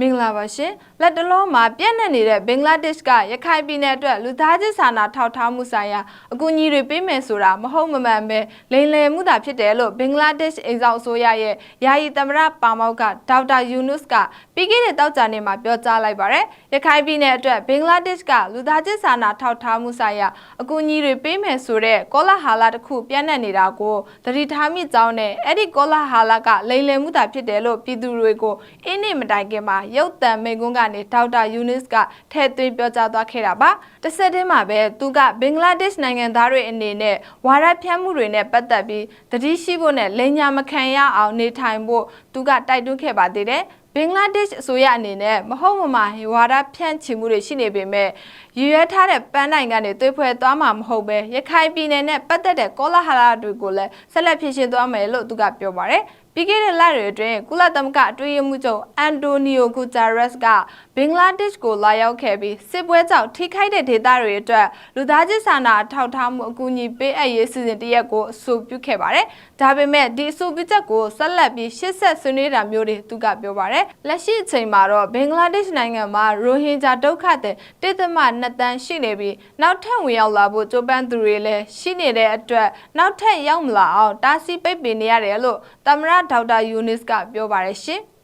မင်္ဂလာပါရှင်လက်တလုံးမှာပြန့်နှံ့နေတဲ့ဘင်္ဂလားဒေ့ရှ်ကရခိုင်ပြည်နယ်အတွက်လူသားချင်းစာနာထောက်ထားမှုဆိုင်ရာအကူအညီတွေပေးမယ်ဆိုတာမဟုတ်မမှန်ပဲလိမ်လည်မှုသာဖြစ်တယ်လို့ဘင်္ဂလားဒေ့ရှ်အိမ်ဆောင်အစိုးရရဲ့ယာယီသမ္မတပါမောက်ကဒေါက်တာယူနုစ်ကပြီးခဲ့တဲ့တောက်ကြနေ့မှာပြောကြားလိုက်ပါတယ်ရခိုင်ပြည်နယ်အတွက်ဘင်္ဂလားဒေ့ရှ်ကလူသားချင်းစာနာထောက်ထားမှုဆိုင်ရာအကူအညီတွေပေးမယ်ဆိုတဲ့ကောလာဟာလာတစ်ခုပြန့်နှံ့နေတာကိုသတိထားမိကြောင်းနဲ့အဲ့ဒီကောလာဟာလာကလိမ်လည်မှုသာဖြစ်တယ်လို့ပြည်သူတွေကိုအင်းနေမတိုင်ခင်မှာရုပ်သံမိန့်ခွန်းကနေဒေါက်တာယူနစ်ကထည့်သွင်းပြောကြားသွားခဲ့တာပါတစ်ဆက်တည်းမှာပဲသူကဘင်္ဂလားဒေ့ရှ်နိုင်ငံသားတွေအနေနဲ့ဝါရဖြန့်မှုတွေနဲ့ပတ်သက်ပြီးတတိရှိဖို့နဲ့လိမ်ညာမခံရအောင်နေထိုင်ဖို့သူကတိုက်တွန်းခဲ့ပါသေးတယ်ဘင်္ဂလားဒေ့ရှ်အစိုးရအနေနဲ့မဟုတ်မမှန်ဝါဒဖြန့်ချီမှုတွေရှိနေပေမဲ့ရည်ရွယ်ထားတဲ့ပန်းနိုင်ကနေသွေးဖွဲ့သွားမှာမဟုတ်ပဲရခိုင်ပြည်နယ်နဲ့ပတ်သက်တဲ့ကောလာဟလတွေကိုလည်းဆက်လက်ဖြည့်ရှင်းသွားမယ်လို့သူကပြောပါတယ်ပြီးခဲ့တဲ့လတွေအတွင်းကုလသမဂ္ဂအတွင်းရေးမှူးချုပ်အန်တိုနီယိုဂူတာရက်စ်ကဘင်္ဂလားဒေ့ရှ်ကိုလာရောက်ခဲ့ပြီးစစ်ပွဲကြောင့်ထိခိုက်တဲ့ဒေသတွေအတွက်လူသားချင်းစာနာထောက်ထားမှုအကူအညီပေးအပ်ရေးစီစဉ်တရက်ကိုအဆိုပြုခဲ့ပါတယ်။ဒါပေမဲ့ဒီအဆိုပြုချက်ကိုဆက်လက်ပြီးရှေ့ဆက်ဆွေးနွေးတာမျိုးတွေသူကပြောပါတယ်။လက်ရှိအချိန်မှာတော့ဘင်္ဂလားဒေ့ရှ်နိုင်ငံမှာရိုဟင်ဂျာဒုက္ခသည်တိသမ2တန်းရှိနေပြီးနောက်ထပ်ဝင်ရောက်လာဖို့ကြိုးပမ်းသူတွေလည်းရှိနေတဲ့အတွက်နောက်ထပ်ရောက်မလာအောင်တားဆီးပိတ်ပင်နေရတယ်လို့သမ္မတဒေါက်တာယူနစ်ကပြောပါတယ်ရှင်။